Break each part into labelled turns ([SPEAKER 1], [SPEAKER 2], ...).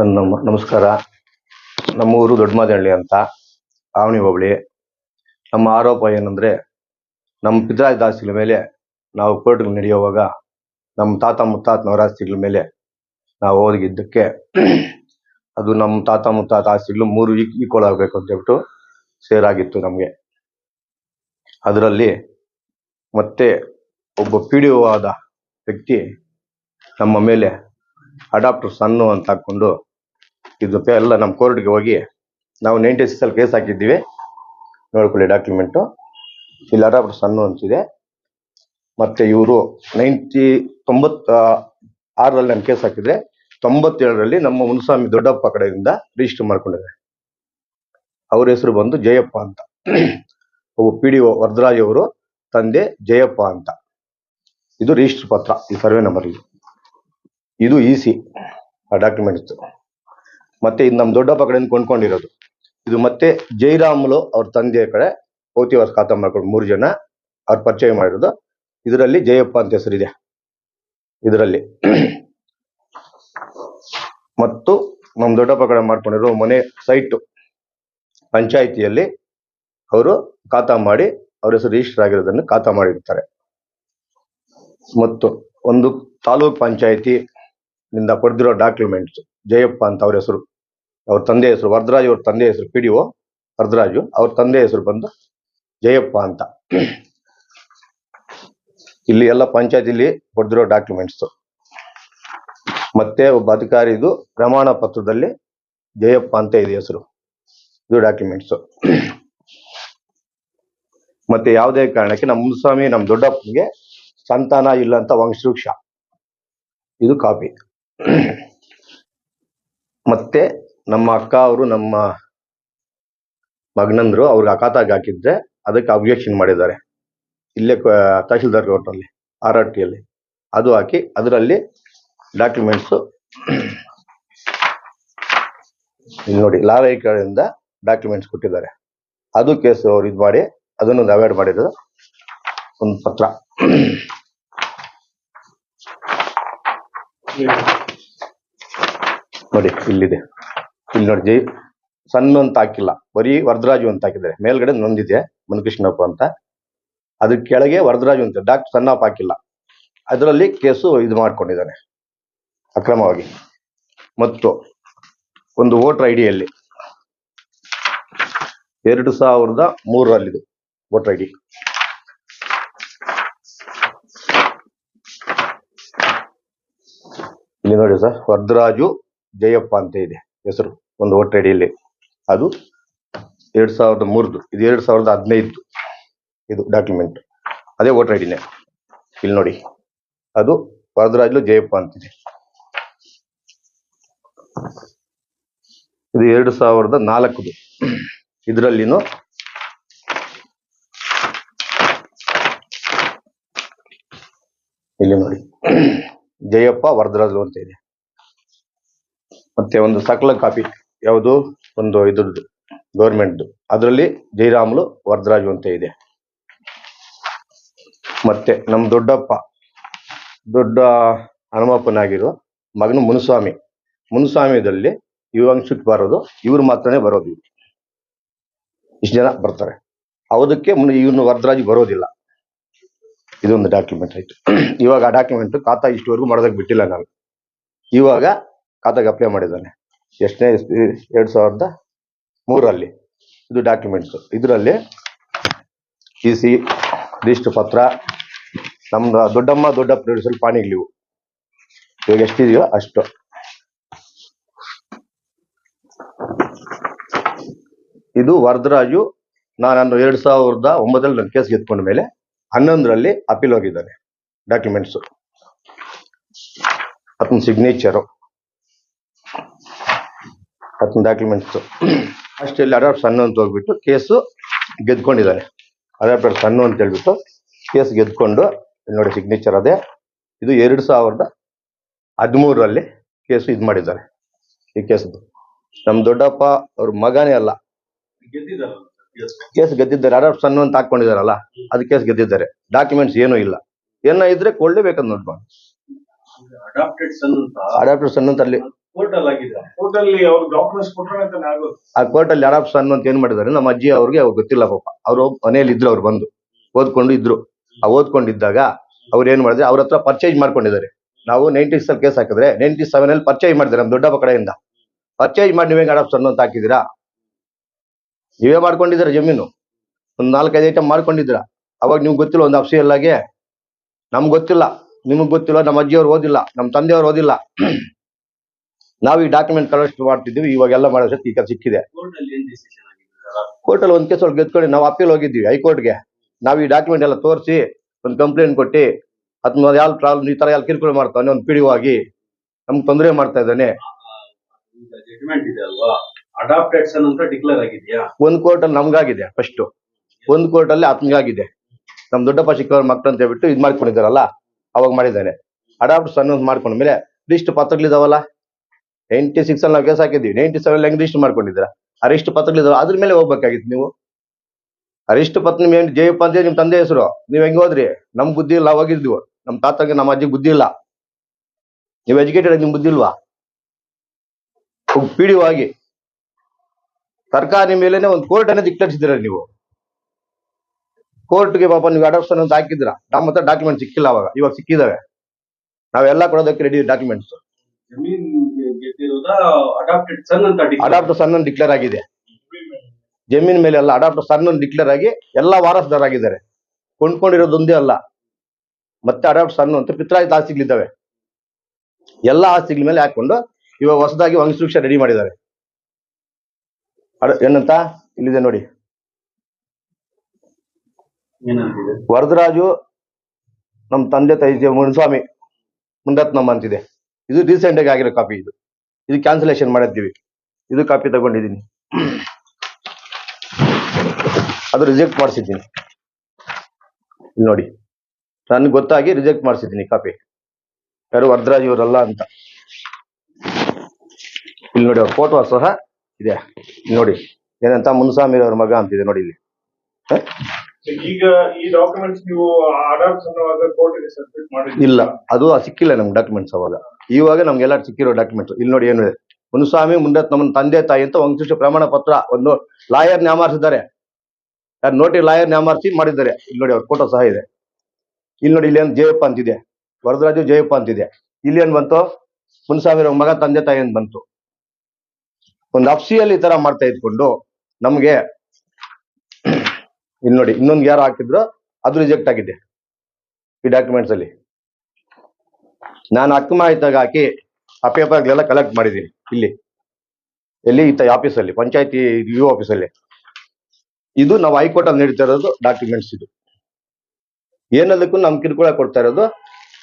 [SPEAKER 1] ನಮ್ಮ ನಮಸ್ಕಾರ. ನಮ್ಮೂರು ದೊಡ್ಡಮಾದಹಳ್ಳಿ ಅಂತ. ಆವಣಿ ಹೋಬಳಿ. ನಮ್ಮ ಆರೋಪ ಏನಂದ್ರೆ, ನಮ್ಮ ಪಿತ್ರಾಜ್ ದಾಸ್ತಿಗಳ ಮೇಲೆ ನಾವು ಕೋರ್ಟ್ಗಳು ನಡೆಯುವಾಗ ನಮ್ಮ ತಾತ ಮುತ್ತಾತ ಆಸ್ತಿಗಳ ಮೇಲೆ ನಾವು ಹೋಗಿದ್ದಕ್ಕೆ ಅದು ನಮ್ಮ ತಾತ ಮುತ್ತಾತ ಆಸ್ತಿಗಳು ಮೂರು ಈಕ್ವಲ್ ಆಗಬೇಕು ಅಂತ ಹೇಳ್ಬಿಟ್ಟು ಸೇರಾಗಿತ್ತು ನಮಗೆ. ಅದರಲ್ಲಿ ಮತ್ತೆ ಒಬ್ಬ ಪಿ ಡಿ ಆದ ವ್ಯಕ್ತಿ ನಮ್ಮ ಮೇಲೆ ಅಡಾಪ್ಟರ್ ಸನ್ನು ಅಂತ ಹಾಕೊಂಡು ಇದು ಪೆ- ಎಲ್ಲ ನಮ್ಮ ಕೋರ್ಟ್ಗೆ ಹೋಗಿ ನಾವು ನೈಂಟಿ ಸಿಕ್ಸಲ್ಲಿ ಕೇಸ್ ಹಾಕಿದ್ದೀವಿ. ನೋಡ್ಕೊಳ್ಳಿ ಡಾಕ್ಯುಮೆಂಟು ಇಲ್ಲಿ ಅಡಾಪ್ಟ್ ಸಣ್ಣ ಅಂತಿದೆ. ಮತ್ತೆ ಇವರು ನೈಂಟಿ ತೊಂಬತ್ತ ಆರರಲ್ಲಿ ನಾನು ಕೇಸ್ ಹಾಕಿದ್ರೆ ತೊಂಬತ್ತೇಳರಲ್ಲಿ ನಮ್ಮ ಮುನಸ್ವಾಮಿ ದೊಡ್ಡಪ್ಪ ಕಡೆಯಿಂದ ರಿಜಿಸ್ಟರ್ ಮಾಡ್ಕೊಂಡಿದ್ದಾರೆ. ಅವ್ರ ಹೆಸರು ಬಂದು ಜಯಪ್ಪ ಅಂತ. ಒಬ್ಬ ಪಿ ಡಿ ಒ ವರದರಾಜ್ ಅವರು ತಂದೆ ಜಯಪ್ಪ ಅಂತ. ಇದು ರಿಜಿಸ್ಟರ್ ಪತ್ರ, ಈ ಸರ್ವೆ ನಂಬರ್ ಇದು ಇದು ಇ ಸಿ ಆ ಡಾಕ್ಯುಮೆಂಟ್ಸ್ ಮತ್ತೆ ಇದು ನಮ್ಮ ದೊಡ್ಡಪ್ಪ ಕಡೆಯಿಂದ ಕೊಂಡ್ಕೊಂಡಿರೋದು. ಇದು ಮತ್ತೆ ಜೈರಾಮುಲು ಅವ್ರ ತಂದೆಯ ಕಡೆ ಪೌತಿವಾಸ ಖಾತಾ ಮಾಡ್ಕೊಂಡು ಮೂರು ಜನ ಅವ್ರು ಪರಿಚಯ ಮಾಡಿರೋದು. ಇದರಲ್ಲಿ ಜಯಪ್ಪ ಅಂತ ಹೆಸರಿದೆ ಇದರಲ್ಲಿ. ಮತ್ತು ನಮ್ಮ ದೊಡ್ಡಪ್ಪ ಕಡೆ ಮಾಡ್ಕೊಂಡಿರೋ ಮನೆ ಸೈಟ್ ಪಂಚಾಯಿತಿಯಲ್ಲಿ ಅವರು ಖಾತಾ ಮಾಡಿ ಅವ್ರ ಹೆಸರು ರಿಜಿಸ್ಟರ್ ಆಗಿರೋದನ್ನು ಖಾತಾ ಮಾಡಿರ್ತಾರೆ. ಮತ್ತು ಒಂದು ತಾಲೂಕ್ ಪಂಚಾಯಿತಿ ನಿಂದ ಪಡೆದಿರೋ ಡಾಕ್ಯುಮೆಂಟ್ಸ್ ಜಯಪ್ಪ ಅಂತ ಅವ್ರ ಹೆಸರು. ಅವ್ರ ತಂದೆ ಹೆಸರು ವರದರಾಜು, ಅವ್ರ ತಂದೆ ಹೆಸರು ಪಿ ಡಿ ಒ ವರದರಾಜು. ಅವ್ರ ತಂದೆ ಹೆಸರು ಬಂದು ಜಯಪ್ಪ ಅಂತ. ಇಲ್ಲಿ ಎಲ್ಲ ಪಂಚಾಯತಿಲಿ ಬರೆದಿರೋ ಡಾಕ್ಯುಮೆಂಟ್ಸ್ ಮತ್ತೆ ಒಬ್ಬ ಅಧಿಕಾರಿದು ಪ್ರಮಾಣ ಪತ್ರದಲ್ಲಿ ಜಯಪ್ಪ ಅಂತ ಇದೆ ಹೆಸರು. ಇದು ಡಾಕ್ಯುಮೆಂಟ್ಸ್ ಮತ್ತೆ ಯಾವುದೇ ಕಾರಣಕ್ಕೆ ನಮ್ಮ ಮುನ್ಸ್ವಾಮಿ, ನಮ್ಮ ದೊಡ್ಡಪ್ಪನಿಗೆ ಸಂತಾನ ಇಲ್ಲ ಅಂತ ವಂಶವೃಕ್ಷ. ಇದು ಕಾಪಿ ಮತ್ತೆ ನಮ್ಮ ಅಕ್ಕ ಅವರು, ನಮ್ಮ ಮಗನಂದ್ರು ಅವ್ರಿಗೆ ಅಕಾತಾಗಿ ಹಾಕಿದ್ರೆ ಅದಕ್ಕೆ ಅಬ್ಜೆಕ್ಷನ್ ಮಾಡಿದ್ದಾರೆ. ಇಲ್ಲೇ ತಹಶೀಲ್ದಾರ್ ಕೋರ್ಟಲ್ಲಿ ಆರ್ ಆರ್ ಟಿಯಲ್ಲಿ ಅದು ಹಾಕಿ ಅದರಲ್ಲಿ ಡಾಕ್ಯುಮೆಂಟ್ಸ್ ನೋಡಿ ಲಾರೈ ಡಾಕ್ಯುಮೆಂಟ್ಸ್ ಕೊಟ್ಟಿದ್ದಾರೆ. ಅದು ಕೇಸ್ ಅವ್ರು ಇದು ಮಾಡಿ, ಅದನ್ನು ಅವಾಯ್ಡ್ ಮಾಡಿದ್ರು ಒಂದು ಪತ್ರ. ನೋಡಿ, ಇಲ್ಲಿದೆ. ಇಲ್ಲಿ ನೋಡಿ, ಜೈ ಸಣ್ಣ ಅಂತ ಹಾಕಿಲ್ಲ. ಬರೀ ವರದರಾಜು ಅಂತ ಹಾಕಿದ್ದಾರೆ. ಮೇಲ್ಗಡೆ ನೊಂದಿದೆ ಮುನಕೃಷ್ಣಪ್ಪ ಅಂತ. ಅದ್ರ ಕೆಳಗೆ ವರದರಾಜು ಅಂತ. ಡಾಕ್ಟರ್ ಸಣ್ಣ ಹಾಕಿಲ್ಲ. ಅದರಲ್ಲಿ ಕೇಸು ಇದು ಮಾಡ್ಕೊಂಡಿದ್ದಾನೆ, ಅಕ್ರಮವಾಗಿ. ಮತ್ತು ಒಂದು ವೋಟರ್ ಐಡಿಯಲ್ಲಿ ಎರಡು ಸಾವಿರದ ಮೂರರಲ್ಲಿದು ವೋಟರ್ ಐಡಿ. ಇಲ್ಲಿ ನೋಡಿ ಸರ್, ವರದರಾಜು ಜಯಪ್ಪ ಅಂತ ಇದೆ ಹೆಸರು, ಒಂದು ವೋಟರ್ ಐಡಿಯಲ್ಲಿ ಅದು ಎರಡ್ ಸಾವಿರದ ಮೂರದು, ಇದು ಎರಡ್ ಸಾವಿರದ ಹದಿನೈದು ಇದು ಡಾಕ್ಯುಮೆಂಟ್ ಅದೇ ವೋಟರ್ ಐಡಿನೇ ಇಲ್ಲಿ ನೋಡಿ, ಅದು ವರದರಾಜ್ಲು ಜಯಪ್ಪ ಅಂತಿದೆ ಇದು. ಎರಡು ಸಾವಿರದ ನಾಲ್ಕದು. ಇದರಲ್ಲಿನೂ ಇಲ್ಲಿ ನೋಡಿ, ಜಯಪ್ಪ ವರದರಾಜ್ಲು ಅಂತ ಇದೆ. ಮತ್ತೆ ಒಂದು ಸಕಲ ಕಾಪಿ, ಯಾವುದು? ಒಂದು ಇದ್ರದ್ದು, ಗೌರ್ಮೆಂಟ್ದು. ಅದರಲ್ಲಿ ಜೈರಾಮ್ಲು, ವರದರಾಜು ಅಂತ ಇದೆ. ಮತ್ತೆ ನಮ್ಮ ದೊಡ್ಡಪ್ಪ, ದೊಡ್ಡ ಹನುಮಪ್ಪನಾಗಿರೋ ಮಗನು ಮುನುಸ್ವಾಮಿ. ಮುನುಸ್ವಾಮಿದಲ್ಲಿ ಇವಂಶಕ್ಕೆ ಬರೋದು, ಇವ್ರು ಮಾತ್ರನೇ ಬರೋದು ಇವ್ರು. ಇಷ್ಟು ಜನ ಬರ್ತಾರೆ. ಅವುದಕ್ಕೆ ಮುನ್ನ ಇವನು ವರದರಾಜು ಬರೋದಿಲ್ಲ. ಇದೊಂದು ಡಾಕ್ಯುಮೆಂಟ್ ಆಯ್ತು. ಇವಾಗ ಆ ಡಾಕ್ಯುಮೆಂಟ್ ಖಾತಾ ಇಷ್ಟವರೆಗೂ ಮಾಡೋದಕ್ಕೆ ಬಿಟ್ಟಿಲ್ಲ ನಾನು. ಇವಾಗ ಖಾತಾಗೆ ಅಪ್ಲೈ ಮಾಡಿದ್ದಾನೆ. ಎಷ್ಟನೇ ಎರಡು ಸಾವಿರದ ಮೂರರಲ್ಲಿ ಇದು ಡಾಕ್ಯುಮೆಂಟ್ಸ್ ಇದರಲ್ಲಿ ಸಿ ಸಿ ರಿಜಿಸ್ಟರ್ ಪತ್ರ, ನಮ್ದು ದೊಡ್ಡಮ್ಮ, ದೊಡ್ಡ ಪ್ರೊಡ್ಯೂಸರ್ ಪಾಣಿಗಳಿವು ಇವಾಗ ಎಷ್ಟಿದೆಯೋ ಅಷ್ಟು. ಇದು ವರದರಾಜು ನಾನು ಎರಡು ಸಾವಿರದ ಒಂಬತ್ತರಲ್ಲಿ ನನ್ನ ಕೇಸ್ ಗೆದ್ಕೊಂಡ ಮೇಲೆ ಹನ್ನೊಂದರಲ್ಲಿ ಅಪೀಲ್ ಹೋಗಿದ್ದಾನೆ. ಡಾಕ್ಯುಮೆಂಟ್ಸ್ ಅದನ್ನ ಸಿಗ್ನೇಚರು ಆತನ ಡಾಕ್ಯುಮೆಂಟ್ಸ್ ಅಷ್ಟೆಲ್ಲಿ ಅಡಾಪ್ಟ್ ಸಣ್ಣ ಅಂತ ಹೋಗ್ಬಿಟ್ಟು ಕೇಸು ಗೆದ್ಕೊಂಡಿದ್ದಾನೆ ಅಡಾಪ್ಟರ್ ಸಣ್ಣ ಅಂತ ಹೇಳ್ಬಿಟ್ಟು ಕೇಸ್ ಗೆದ್ಕೊಂಡು ಇಲ್ಲಿ ನೋಡಿ ಸಿಗ್ನೇಚರ್ ಅದೇ. ಇದು ಎರಡು ಸಾವಿರದ ಹದಿಮೂರರಲ್ಲಿ ಕೇಸು ಇದು ಮಾಡಿದ್ದಾರೆ ಈ ಕೇಸ್ ನಮ್ಮ ದೊಡ್ಡಪ್ಪ ಅವ್ರ ಮಗನೇ ಅಲ್ಲ. ಕೇಸ್ ಗೆದ್ದಿದ್ದಾರೆ ಅಡಾಪ್ಟ್ ಸಣ್ಣ ಅಂತ ಹಾಕೊಂಡಿದಾರಲ್ಲ ಅದು ಕೇಸ್ ಗೆದ್ದಿದ್ದಾರೆ. ಡಾಕ್ಯುಮೆಂಟ್ಸ್ ಏನೂ ಇಲ್ಲ. ಏನ ಇದ್ರೆ ಕೊಡ್ಲೇಬೇಕಂತ ನೋಡ್ಬಾ
[SPEAKER 2] ಅಡಾಪ್ಟೆಡ್ ಸನ್ ಅಂತ
[SPEAKER 1] ಅಲ್ಲಿ
[SPEAKER 2] ಆಗಿದೆ
[SPEAKER 3] ಕೋರ್ಟ್ ಅಲ್ಲಿ ಅವ್ರು
[SPEAKER 1] ಆ ಕೋರ್ಟಲ್ಲಿ ಅಡಾಪ್ಷನ್ ಅಂತ ಏನ್ ಮಾಡಿದಾರೆ ನಮ್ಮ ಅಜ್ಜಿ ಅವ್ರಿಗೆ ಅವ್ರು ಗೊತ್ತಿಲ್ಲ ಪಾಪ. ಅವ್ರು ಮನೆಯಲ್ಲಿ ಇದ್ರು ಅವ್ರು ಬಂದು. ಓದ್ಕೊಂಡು ಇದ್ರು. ಆ ಓದ್ಕೊಂಡಿದ್ದಾಗ ಅವ್ರು ಏನ್ ಮಾಡಿದ್ರೆ ಅವ್ರ ಹತ್ರ ಪರ್ಚೇಸ್ ಮಾಡ್ಕೊಂಡಿದ್ದಾರೆ. ನಾವು ನೈಂಟೀಸ್ ಅಲ್ಲಿ ಕೇಸ್ ಹಾಕಿದ್ರೆ ನೈಂಟಿ ಸೆವೆನ್ ಅಲ್ಲಿ ಪರ್ಚೇಸ್ ಮಾಡಿದ್ರೆ ನಮ್ಮ ದೊಡ್ಡಪ್ಪ ಕಡೆಯಿಂದ ಪರ್ಚೇಸ್ ಮಾಡಿ ನೀವೇ ಅಡಾಪ್ಷನ್ ಅಂತ ಹಾಕಿದ್ದೀರಾ? ನೀವೇ ಮಾಡ್ಕೊಂಡಿದ್ದೀರಾ ಜಮೀನು? ಒಂದ್ ನಾಲ್ಕೈದು ಐಟಮ್ ಮಾಡ್ಕೊಂಡಿದ್ದೀರಾ? ಅವಾಗ ನಿಮ್ಗೆ ಗೊತ್ತಿಲ್ಲ ಒಂದು ಅಫ್ಸಿಯಲ್ ಆಗಿ? ನಮ್ಗೆ ಗೊತ್ತಿಲ್ಲ. ನಿಮಗ್ ಗೊತ್ತಿಲ್ಲ. ನಮ್ಮ ಅಜ್ಜಿಯವ್ರು ಓದಿಲ್ಲ. ನಮ್ಮ ತಂದೆಯವ್ರು ಓದಿಲ್ಲ. ನಾವು ಈ ಡಾಕ್ಯುಮೆಂಟ್ ಕಲೆಕ್ಟ್ ಮಾಡ್ತಿದ್ವಿ ಇವಾಗೆಲ್ಲ ಮಾಡೋ ಈಗ ಸಿಕ್ಕಿದೆ ಕೋರ್ಟಲ್ಲಿ ಒಂದ್ ಕೇಸ್ ಒಳಗೆ ಗೆದ್ಕೊಂಡು ನಾವು ಅಪೀಲ್ ಹೋಗಿದ್ವಿ ಹೈಕೋರ್ಟ್ಗೆ. ನಾವು ಈ ಡಾಕ್ಯುಮೆಂಟ್ ಎಲ್ಲ ತೋರಿಸಿ ಒಂದು ಕಂಪ್ಲೇಂಟ್ ಕೊಟ್ಟು ಅದನ್ನ ಯಾವ ಪ್ರಾಬ್ಲಮ್ ಈ ತರ ಎಲ್ಲ ಕಿರುಕುಳ ಮಾಡ್ತಾನೆ ಒಂದು ಪಿಡಿವಾಗಿ ಆಗಿ ನಮ್ಗೆ ತೊಂದರೆ ಮಾಡ್ತಾ ಇದ್ದಾನೆ. ಒಂದ್ ಕೋರ್ಟ್ ಅಲ್ಲಿ ನಮ್ಗಾಗಿದೆ ಫಸ್ಟ್ ಒಂದ್ ಕೋರ್ಟ್ ಅಲ್ಲಿ ಆತ್ಮಗಾಗಿದೆ ನಮ್ ದೊಡ್ಡಪ್ಪ ಚಿಕ್ಕವ್ರ ಮಕ್ಕಳು ಅಂತ ಹೇಳ್ಬಿಟ್ಟು ಇದ್ ಮಾಡ್ಕೊಂಡಿದ್ದಾರಲ್ಲ ಅವಾಗ ಮಾಡಿದ್ದಾನೆ ಅಡಾಪ್ಟ್ ಅನ್ನೋದು ಮಾಡ್ಕೊಂಡ್ಮೇಲೆ ಲಿಸ್ಟ್ ಪತ್ರಗಳಿದಾವಲ್ಲ? ನೈಂಟಿ ಸಿಕ್ಸ್ ಅಲ್ಲಿ ನಾವು ಕೇಸ್ ಹಾಕಿದ್ವಿ ನೈಂಟಿ ಸೆವೆನ್ ಹೆಂಗ್ ರಿಜಿಸ್ಟರ್ ಮಾಡ್ಕೊಂಡಿದ್ದೀರಾ? ಅರಿಷ್ಟು ಪತ್ರಗಳಿದಾವೆ ಅದ್ರ ಮೇಲೆ ಹೋಗ್ಬೇಕಾಗಿತ್ತು ನೀವು. ಅರೆಸ್ಟ್ ಪತ್ರ ನಿಮ್ ಜಯಪ್ಪ ಅಂತ ನಿಮ್ ತಂದೆ ಹೆಸರು. ನೀವ್ ಹೆಂಗ್ ಹೋದ್ರಿ? ನಮ್ ಬುದ್ಧಿ ಇಲ್ಲ ಹೋಗಿದ್ವಿ ನಮ್ ತಾತಂಗೆ ನಮ್ಮ ಅಜ್ಜಿಗೆ ಬುದ್ಧಿ ಇಲ್ಲ. ನೀವು ಎಜುಕೇಟೆಡ್ ನಿಮ್ ಬುದ್ಧಿ ಇಲ್ವಾ? ಪಿಡಿಒ ಆಗಿ ಸರ್ಕಾರಿ ಮೇಲೆನೆ ಒಂದು ಕೋರ್ಟ್ ಅನ್ನ ದಿಕ್ಕರಿಸಿದ್ದೀರ ನೀವು? ಕೋರ್ಟ್ಗೆ ಪಾಪ ನೀವು ಅಡಾಪ್ಷನ್ ಅಂತ ಹಾಕಿದ್ರ ನಮ್ಮ ಹತ್ರ ಡಾಕ್ಯುಮೆಂಟ್ ಸಿಕ್ಕಿಲ್ಲ ಅವಾಗ. ಇವಾಗ ಸಿಕ್ಕಿದಾವೆ. ನಾವೆಲ್ಲ ಕೊಡೋದಕ್ಕೆ ರೆಡಿ ಡಾಕ್ಯುಮೆಂಟ್ಸ್
[SPEAKER 2] ಅಡಾಪ್ಟೆಡ್ ಸನ್ ಅಂತ
[SPEAKER 1] ಡಿಕ್ಲೇರ್ ಆಗಿದೆ. ಜಮೀನ್ ಮೇಲೆ ಎಲ್ಲ ಅಡಾಪ್ಟ್ ಸನ್ ಡಿಕ್ಲೇರ್ ಆಗಿ ಎಲ್ಲ ವಾರಸ್ದಾರಾಗಿದ್ದಾರೆ. ಕೊಂಡ್ಕೊಂಡಿರೋದೊಂದೇ ಅಲ್ಲ. ಮತ್ತೆ ಅಡಾಪ್ಟ್ ಸನ್ ಅಂತ ಪಿತ್ರಾಯಿತ ಆಸ್ತಿಗಳಿದ್ದಾವೆ. ಎಲ್ಲ ಆಸ್ತಿಗಳ ಮೇಲೆ ಹಾಕೊಂಡು ಇವಾಗ ಹೊಸದಾಗಿ ವಂಶವೃಕ್ಷ ರೆಡಿ ಮಾಡಿದ್ದಾರೆ. ಏನಂತ? ಇಲ್ಲಿದೆ ನೋಡಿ. ವರದರಾಜು ನಮ್ಮ ತಂದೆ ತಾಯಿ ಮುನಿಸ್ವಾಮಿ ಮುಂದತ್ನಮ್ಮ ಅಂತಿದೆ. ಇದು ರೀಸೆಂಟ್ ಆಗಿ ಆಗಿರೋ ಕಾಪಿ ಇದು. ಇದು ಕ್ಯಾನ್ಸಲೇಷನ್ ಮಾಡಿದ್ದೀವಿ ಇದು ಕಾಪಿ ತಗೊಂಡಿದ್ದೀನಿ. ಅದು ರಿಜೆಕ್ಟ್ ಮಾಡಿಸಿದ್ದೀನಿ. ಇಲ್ಲಿ ನೋಡಿ. ನನಗೆ ಗೊತ್ತಾಗಿ ರಿಜೆಕ್ಟ್ ಮಾಡಿಸಿದ್ದೀನಿ ಕಾಪಿ ಯಾರು ವರದರಾಜ್ ಇವರಲ್ಲ ಅಂತ. ಇಲ್ಲಿ ನೋಡಿ ಅವ್ರ ಫೋಟೋ ಸಹ ಇದೆ. ಇಲ್ಲಿ ನೋಡಿ. ಏನಂತ ಮುನ್ಸಾಮಿ ಅವ್ರ ಮಗ ಅಂತಿದೆ ನೋಡಿ ಇಲ್ಲಿ.
[SPEAKER 3] ಈಗ ಈ ಡಾಕ್ಯುಮೆಂಟ್ಸ್ ನೀವು
[SPEAKER 1] ಇಲ್ಲ. ಅದು ಸಿಕ್ಕಿಲ್ಲ ನಮ್ಗೆ ಡಾಕ್ಯುಮೆಂಟ್ಸ್ ಅವಾಗ. ಇವಾಗ ನಮ್ಗೆಲ್ಲ ಸಿಕ್ಕಿರೋ ಡಾಕ್ಯುಮೆಂಟ್ಸ್ ಇಲ್ಲಿ ನೋಡಿ ಏನು ಇದೆ. ಮುನುಸ್ವಾಮಿ ಮುಂದೆ ನಮ್ಮ ತಂದೆ, ತಾಯಿ ಅಂತ ಒಂದಿಷ್ಟು ಪ್ರಮಾಣ ಪತ್ರ ಒಂದು ಲಾಯರ್ ನ್ಯಾಮಾರಿಸಿದ್ದಾರೆ. ಯಾರು ನೋಟಿ ಲಾಯರ್ ನ್ಯಾಮಾರಿಸಿ ಮಾಡಿದ್ದಾರೆ. ಇಲ್ಲಿ ನೋಡಿ ಅವ್ರ ಫೋಟೋ ಸಹ ಇದೆ. ಇಲ್ಲಿ ನೋಡಿ ಇಲ್ಲಿ ಏನು ಜಯಪ್ಪ ಅಂತಿದೆ. ವರದರಾಜು ಜಯಪ್ಪ ಅಂತಿದೆ. ಇಲ್ಲಿ ಏನ್ ಬಂತು? ಮುನ್ಸ್ವಾಮಿ ಮಗ, ತಂದೆ, ತಾಯಿ ಅಂತ ಬಂತು? ಒಂದು ಅಫ್ಸಿಯಲ್ಲಿ ಈ ತರ ಮಾಡ್ತಾ ಇದ್ಕೊಂಡು ನಮ್ಗೆ ಇಲ್ಲಿ ನೋಡಿ ಇನ್ನೊಂದು ಯಾರು ಹಾಕಿದ್ರು, ಅದು ರಿಜೆಕ್ಟ್ ಆಗಿದೆ ಈ ಡಾಕ್ಯುಮೆಂಟ್ಸ್ ಅಲ್ಲಿ. ನಾನು ಅಕ್ಕ ಮಾಹಿತಿಯಾಗ ಹಾಕಿ ಆ ಪೇಪರ್ಗಳೆಲ್ಲ ಕಲೆಕ್ಟ್ ಮಾಡಿದ್ದೀನಿ, ಇಲ್ಲಿ. ಎಲ್ಲಿ? ಇತ್ತ ಆಫೀಸಲ್ಲಿ ಪಂಚಾಯತಿ ಯು ಆಫೀಸಲ್ಲಿ ಇದು ನಾವು ಹೈಕೋರ್ಟ್ ಅಲ್ಲಿ ನಡೀತಾ ಇರೋದು ಡಾಕ್ಯುಮೆಂಟ್ಸ್ ಇದು. ಏನದಕ್ಕೂ ನಮ್ ಕಿರುಕುಳ ಕೊಡ್ತಾ ಇರೋದು,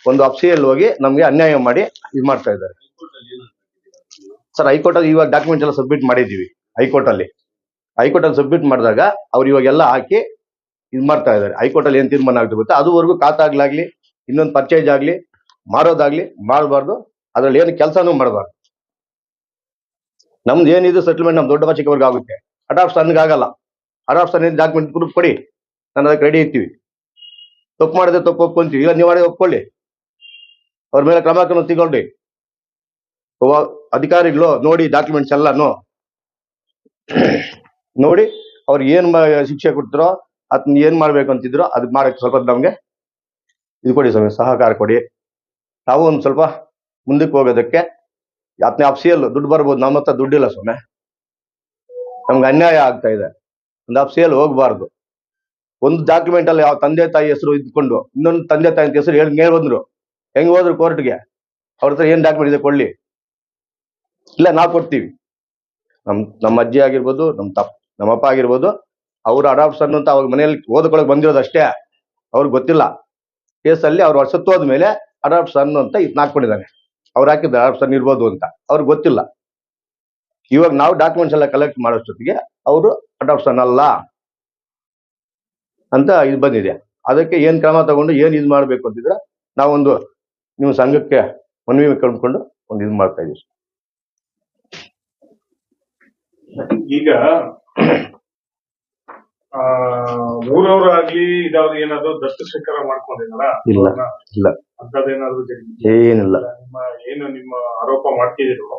[SPEAKER 1] ಒಂದು ಅಫ್ಸಿಯಲ್ಲಿ ಹೋಗಿ ನಮ್ಗೆ ಅನ್ಯಾಯ ಮಾಡಿ ಇದು ಮಾಡ್ತಾ ಇದ್ದಾರೆ. ಸರ್, ಹೈಕೋರ್ಟ್ ಅಲ್ಲಿ ಇವಾಗ ಡಾಕ್ಯುಮೆಂಟ್ಸ್ ಎಲ್ಲ ಸಬ್ಮಿಟ್ ಮಾಡಿದ್ದೀವಿ, ಹೈಕೋರ್ಟ್ ಅಲ್ಲಿ. ಹೈಕೋರ್ಟ್ ಅಲ್ಲಿ ಸಬ್ಮಿಟ್ ಮಾಡಿದಾಗ ಅವ್ರು ಇವಾಗೆಲ್ಲ ಹಾಕಿ ಇದು ಮಾಡ್ತಾ ಇದ್ದಾರೆ. ಹೈಕೋರ್ಟ್ ಅಲ್ಲಿ ಏನ್ ತೀರ್ಮಾನ ಆಗುತ್ತೆ ಗೊತ್ತಾ ಅದುವರೆಗೂ ಖಾತಾಗ್ಲಾಗ್ಲಿ ಇನ್ನೊಂದು ಪರ್ಚೇಸ್ ಆಗ್ಲಿ ಮಾರೋದಾಗ್ಲಿ ಮಾಡಬಾರ್ದು. ಅದ್ರಲ್ಲಿ ಏನು ಕೆಲಸನೂ ಮಾಡಬಾರ್ದು. ನಮ್ದು ಏನಿದು ಸೆಟಲ್ಮೆಂಟ್ ನಮ್ ದೊಡ್ಡ ಚಿಕ್ಕವ್ರಿಗೆ ಆಗುತ್ತೆ. ಅಡಾಪ್ಟ್ ನನಗೆ ಆಗಲ್ಲ. ಅಡಾಪ್ಷನ್ ಏನು ಡಾಕ್ಯುಮೆಂಟ್ ಪ್ರೂಫ್ ಕೊಡಿ. ನಾನು ಅದಕ್ಕೆ ರೆಡಿ ಇರ್ತೀವಿ. ತಪ್ಪು ಮಾಡಿದ್ರೆ ತಪ್ಪು ಒಪ್ಕೊಂತೀವಿ ಇಲ್ಲ ನೀವು ಮಾಡಿದ್ರೆ ಒಪ್ಕೊಳ್ಳಿ. ಅವ್ರ ಮೇಲೆ ಕ್ರಮ ತಗೊಳ್ಳಿ ಅಧಿಕಾರಿಗಳು ನೋಡಿ ಡಾಕ್ಯುಮೆಂಟ್ಸ್ ಎಲ್ಲಾನು. ನೋಡಿ ಅವ್ರಿಗೆ ಏನ್ ಶಿಕ್ಷೆ ಕೊಡ್ತಾರೋ ಅದನ್ನ ಏನ್ ಮಾಡ್ಬೇಕು ಅಂತಿದ್ರು ಅದಕ್ಕೆ ಮಾಡಕ್ಕೆ ಸ್ವಲ್ಪ ನಮ್ಗೆ ಇದು ಕೊಡಿ ಸ್ವಾಮಿ, ಸಹಕಾರ ಕೊಡಿ. ನಾವು ಒಂದು ಸ್ವಲ್ಪ ಮುಂದಕ್ಕೆ ಹೋಗೋದಕ್ಕೆ ಹತ್ತನೇ ಅಫ್ಸಿಯಲ್ ದುಡ್ಡು ಬರ್ಬೋದು. ನಮ್ಮ ಹತ್ರ ದುಡ್ಡಿಲ್ಲ ಸ್ವಾಮಿ. ನಮ್ಗೆ ಅನ್ಯಾಯ ಆಗ್ತಾ ಇದೆ. ಒಂದು ಅಫ್ಸಿಯಲ್ ಹೋಗ್ಬಾರ್ದು. ಒಂದು ಡಾಕ್ಯುಮೆಂಟ್ ಅಲ್ಲಿ ಯಾವ ತಂದೆ ತಾಯಿ ಹೆಸರು ಇದ್ಕೊಂಡು ಇನ್ನೊಂದು ತಂದೆ ತಾಯಿ ಹೆಸರು ಹೇಳಿ ಮೇಲೆ ಬಂದ್ರು. ಹೆಂಗ್ ಹೋದ್ರು ಕೋರ್ಟ್ಗೆ ಅವ್ರ ಹತ್ರ ಏನ್ ಡಾಕ್ಯುಮೆಂಟ್ ಇದೆ ಕೊಡ್ಲಿ? ಇಲ್ಲ, ನಾವು ಕೊಡ್ತೀವಿ. ನಮ್, ನಮ್ಮ ಅಜ್ಜಿ ಆಗಿರ್ಬೋದು, ನಮ್ ನಮ್ಮ ನಮ್ಮಪ್ಪ ಆಗಿರ್ಬೋದು, ಅವ್ರ ಅಡಾಪ್ಷನ್ ಅಂತ ಅವಾಗ ಮನೆಯಲ್ಲಿ ಓದ್ಕೊಳಕ್ ಬಂದಿರೋದು ಅಷ್ಟೇ. ಅವ್ರಿಗೆ ಗೊತ್ತಿಲ್ಲ. ಕೇಸಲ್ಲಿ ಅವ್ರು ಸತ್ತೋದ ಮೇಲೆ ಸನ್ ಅಂತ ಇದನ್ನ ಹಾಕೊಂಡಿದ್ದಾನೆ ಅವ್ರು ಹಾಕಿದ ಸನ್ ಇರ್ಬೋದು ಅಂತ? ಅವ್ರಿಗೆ ಗೊತ್ತಿಲ್ಲ. ಇವಾಗ ನಾವು ಡಾಕ್ಯುಮೆಂಟ್ಸ್ ಎಲ್ಲ ಕಲೆಕ್ಟ್ ಮಾಡೋಷ್ಟೊತ್ತಿಗೆ ಅವರು ಅಡಾಪ್ಷನ್ ಅಲ್ಲ ಅಂತ ಇದು ಬಂದಿದೆ. ಅದಕ್ಕೆ ಏನ್ ಕ್ರಮ ತಗೊಂಡು ಏನು ಇದು ಮಾಡ್ಬೇಕು ಅಂತಿದ್ರೆ ನಾವೊಂದು ನೀವು ಸಂಘಕ್ಕೆ ಮನವಿ ಕಂಡುಕೊಂಡು ಒಂದು ಇದು ಮಾಡ್ತಾ ಇದೀವಿ.
[SPEAKER 3] ಈಗ ಆ, ಊರವರಾಗ್ಲಿ ಇದಾವ್ರು ಏನಾದ್ರು ದತ್ತು ಸ್ವೀಕಾರ ಮಾಡ್ಕೊಂಡಿದಾರ
[SPEAKER 1] ಇಲ್ಲ, ಇಲ್ಲ.
[SPEAKER 3] ಅಂತದೇನಾದ್ರು
[SPEAKER 1] ಏನಿಲ್ಲ.
[SPEAKER 3] ನಿಮ್ಮ ಏನು ನಿಮ್ಮ ಆರೋಪ ಮಾಡ್ತಿದ್ರು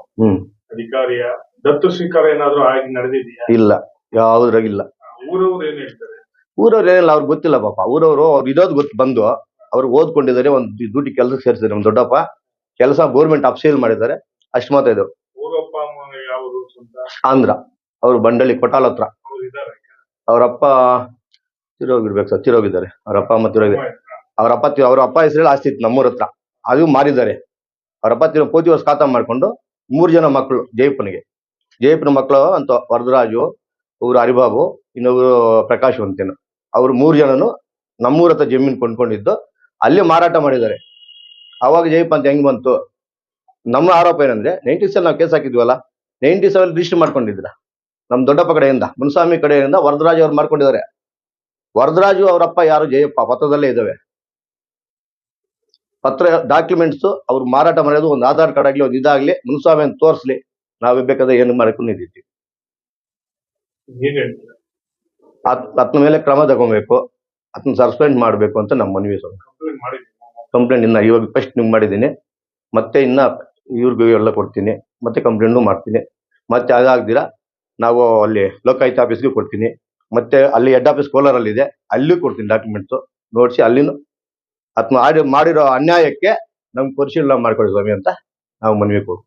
[SPEAKER 3] ಅಧಿಕಾರಿಯ ದತ್ತು ಸ್ವೀಕಾರ ಏನಾದ್ರು ಆಗಿ ನಡೆದಿದೆಯಾ?
[SPEAKER 1] ಇಲ್ಲ ಯಾವ್ದ್ರಾಗಿಲ್ಲ
[SPEAKER 3] ಊರವ್ರು ಏನ್ ಹೇಳ್ತಾರೆ?
[SPEAKER 1] ಊರವ್ರು ಏನಿಲ್ಲ ಅವ್ರಿಗೆ ಗೊತ್ತಿಲ್ಲ ಪಾಪ. ಊರವರು ಅವ್ರು ಇರೋದು ಗೊತ್ತು ಬಂದು ಅವ್ರು ಓದ್ಕೊಂಡಿದ್ದಾರೆ ಒಂದು ದುಡ್ಡು ಕೆಲಸ ಸೇರಿಸಿದ್ರೆ ನಮ್ ದೊಡ್ಡಪ್ಪ ಕೆಲಸ ಗೌರ್ಮೆಂಟ್ ಅಪ್ಸೇಲ್ ಮಾಡಿದ್ದಾರೆ. ಅಷ್ಟು ಮಾತ್ರ ಇದು
[SPEAKER 3] ಊರಪ್ಪ ಯಾವುದು
[SPEAKER 1] ಆಂಧ್ರ. ಅವ್ರು ಬಂಡಳ್ಳಿ ಕೊಟಾಲ ಹತ್ರ. ಅವರಪ್ಪ ತಿರೋಗಿರ್ಬೇಕು ಸರ್, ತಿರೋಗಿದ್ದಾರೆ. ಅವರಪ್ಪ ಅಮ್ಮ ತಿರೋಗಿದ್ದಾರೆ ಅವರಪ್ಪ ಅವ್ರ ಅಪ್ಪ ಹೆಸರಲ್ಲಿ ಆಸ್ತಿ ಇತ್ತು ನಮ್ಮೂರ ಹತ್ರ. ಅದು ಮಾರಿದ್ದಾರೆ. ಅವರಪ್ಪ ತಿರೋ, ಪೋತಿ ವರ್ಷ ಖಾತಾ ಮಾಡ್ಕೊಂಡು ಮೂರು ಜನ ಮಕ್ಕಳು ಜಯಪ್ಪನಿಗೆ ಜಯಪ್ಪನ ಮಕ್ಕಳು ಅಂತ ವರದರಾಜು ಊರು ಹರಿಬಾಬು, ಇನ್ನೊಬ್ರು ಪ್ರಕಾಶ್ ಅಂತೇನು. ಅವ್ರು ಮೂರು ಜನನು ನಮ್ಮೂರ ಹತ್ರ ಜಮೀನು ಕೊಂಡ್ಕೊಂಡಿದ್ದು ಅಲ್ಲಿ ಮಾರಾಟ ಮಾಡಿದ್ದಾರೆ. ಅವಾಗ ಜಯಪ್ಪ ಅಂತ ಹೆಂಗ್ ಬಂತು? ನಮ್ಮ ಆರೋಪ ಏನಂದ್ರೆ ನೈಂಟಿ ಸೆವೆನ್ ನಾವು ಕೇಸ್ ಹಾಕಿದ್ವಲ್ಲ ನೈಂಟಿ ಸೆವೆನ್ ರಿಜಿಸ್ಟರ್ ಮಾಡ್ಕೊಂಡಿದ್ರ ನಮ್ ದೊಡ್ಡಪ್ಪ ಕಡೆಯಿಂದ ಮುನ್ಸ್ವಾಮಿ ಕಡೆಯಿಂದ ವರದರಾಜು ಅವ್ರು ಮಾಡ್ಕೊಂಡಿದ್ದಾರೆ. ವರದರಾಜು ಅವರಪ್ಪ ಯಾರು ಜಯಪ್ಪ ಪತ್ರದಲ್ಲೇ ಇದ್ದಾವೆ. ಪತ್ರ ಡಾಕ್ಯುಮೆಂಟ್ಸ್ ಅವ್ರು ಮಾರಾಟ ಮಾಡೋದು ಒಂದು ಆಧಾರ್ ಕಾರ್ಡ್ ಆಗಲಿ ಒಂದು ಇದಾಗ್ಲಿ ಮುನ್ಸ್ವಾಮಿ ಅಂತ ತೋರಿಸ್ಲಿ ನಾವೇ ಬೇಕಾದ್ರೆ ಏನು ಮಾಡ್ಕೊಂಡಿದ್ದೀವಿ.
[SPEAKER 3] ಏನ್ ಹೇಳ್ತಾರೆ?
[SPEAKER 1] ಅತ್ನ ಮೇಲೆ ಕ್ರಮ ತಗೊಬೇಕು ಅದನ್ನ ಸಸ್ಪೆಂಡ್ ಮಾಡಬೇಕು ಅಂತ ನಮ್ಮ ಮನವಿ
[SPEAKER 3] ಮಾಡಿದ್ದೀವಿ
[SPEAKER 1] ಕಂಪ್ಲೇಂಟ್ ಇನ್ನ ಇವಾಗ ಫಸ್ಟ್ ನಿಮ್ಗೆ ಮಾಡಿದ್ದೀನಿ. ಮತ್ತೆ ಇನ್ನ ಇವ್ರಿಗೂ ಎಲ್ಲ ಕೊಡ್ತೀನಿ. ಮತ್ತೆ ಕಂಪ್ಲೇಂಟು ಮಾಡ್ತೀನಿ. ಮತ್ತೆ ಅದಾಗ್ದಿರ? ನಾವು ಅಲ್ಲಿ ಲೋಕಾಯುಕ್ತ ಆಫೀಸ್ಗೆ ಕೊಡ್ತೀನಿ. ಮತ್ತೆ ಅಲ್ಲಿ ಹೆಡ್ ಆಫೀಸ್ ಕೋಲಾರಲ್ಲಿ ಇದೆ ಅಲ್ಲಿ ಕೊಡ್ತೀನಿ ಡಾಕ್ಯುಮೆಂಟ್ಸ್ ನೋಡಿಸಿ ಅಲ್ಲಿನೂ ಆತ್ಮ ಮಾಡಿರೋ ಅನ್ಯಾಯಕ್ಕೆ ನಮ್ಗೆ ಪರಿಶೀಲನೆ ಮಾಡ್ಕೊಳ್ಳಿ ಸ್ವಾಮಿ ಅಂತ ನಾವು ಮನವಿ ಕೊಡ್ತೀವಿ